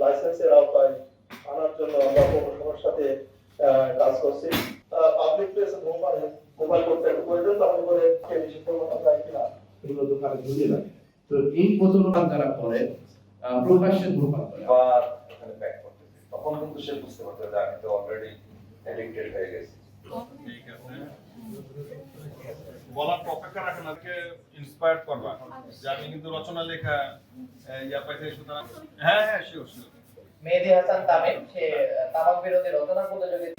লাইসেন্সের আওতায় আনার জন্য আমরা পৌরসভার সাথে কাজ করছি। পাবলিক প্লেস মোবাইল করতে একটু প্রয়োজন, তাহলে করে নিষিদ্ধ করা তো এই প্রচলন যারা করে প্রকাশ্যে ধূমপান করে। আবার এখানে ব্যাক করতেছি। তখন কিন্তু সে বুঝতে পারতো যে আমি তো অলরেডি অ্যাডিক্টেড হয়ে গেছি। ঠিক আছে। বলার অপেক্ষা রাখে না ইন্সপায়ার করবা। যে আমি কিন্তু রচনা লেখা ইয়া পাইছি সুতরাং হ্যাঁ হ্যাঁ শিওর শিওর মেহেদি হাসান তামিম সে তামাক বিরোধী রচনা প্রতিযোগিতা